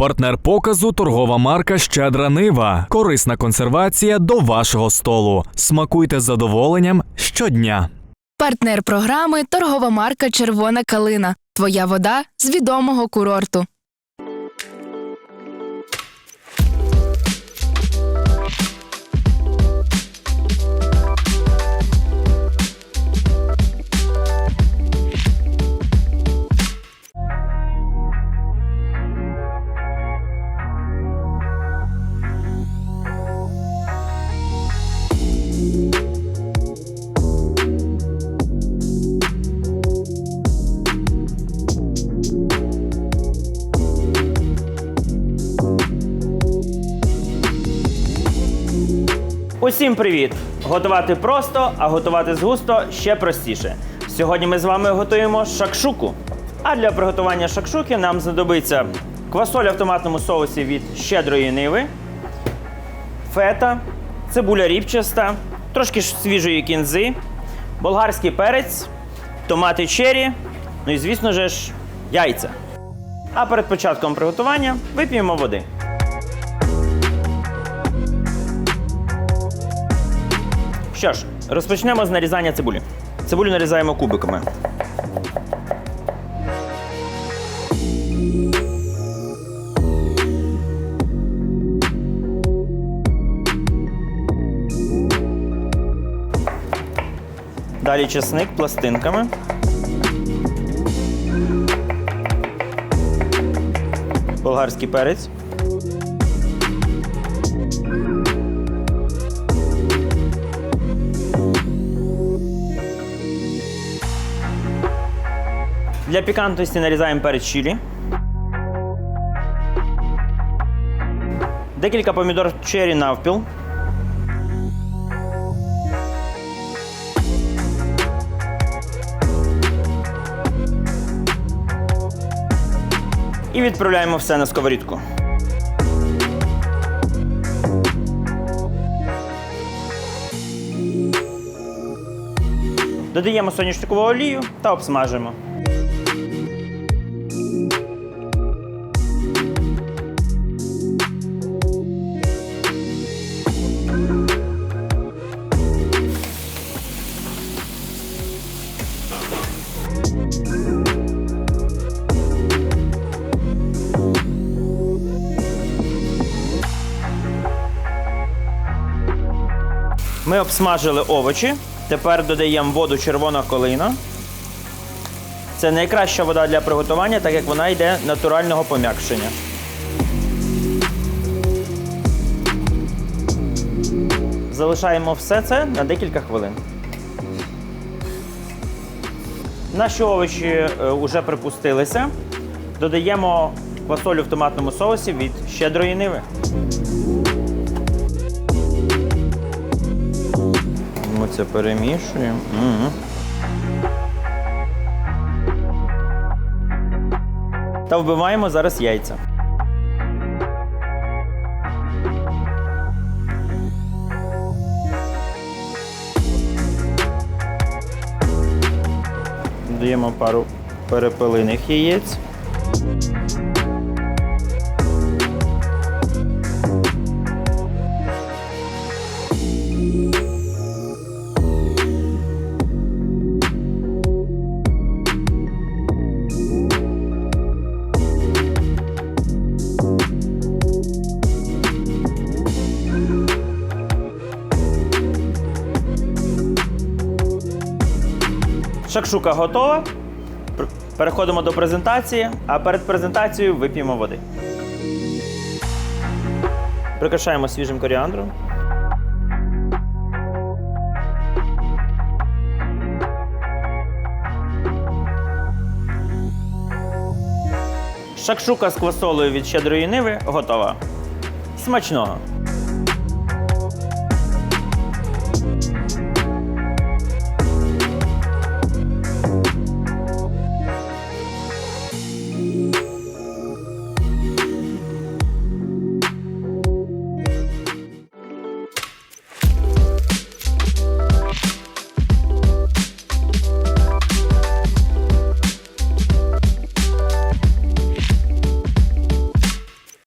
Партнер показу торгова марка Щедра Нива. Корисна консервація до вашого столу. Смакуйте з задоволенням щодня. Партнер програми торгова марка Червона калина. Твоя вода з відомого курорту. Усім привіт! Готувати просто, а готувати з густо ще простіше. Сьогодні ми з вами готуємо шакшуку. А для приготування шакшуки нам знадобиться квасоль в томатному соусі від щедрої ниви, фета, цибуля ріпчаста, трошки свіжої кінзи, болгарський перець, томати чері, ну і звісно ж яйця. А перед початком приготування вип'ємо води. Що ж, розпочнемо з нарізання цибулі. Цибулю нарізаємо кубиками. Далі чесник пластинками. Болгарський перець. Для пікантності нарізаємо перець чилі. Декілька помідор черрі навпіл. І відправляємо все на сковорідку. Додаємо соняшникову олію та обсмажуємо. Ми обсмажили овочі. Тепер додаємо воду червона колина. Це найкраща вода для приготування, так як вона йде натурального пом'якшення. Залишаємо все це на декілька хвилин. Наші овочі вже припустилися. Додаємо квасолю в томатному соусі від щедрої ниви. Це перемішуємо. Мгм. Та вбиваємо зараз яйця. Додаємо пару перепелиних яєць. Шакшука готова. Переходимо до презентації, а перед презентацією вип'ємо води. Прикрашаємо свіжим коріандром. Шакшука з квасолою від щедрої ниви готова. Смачного!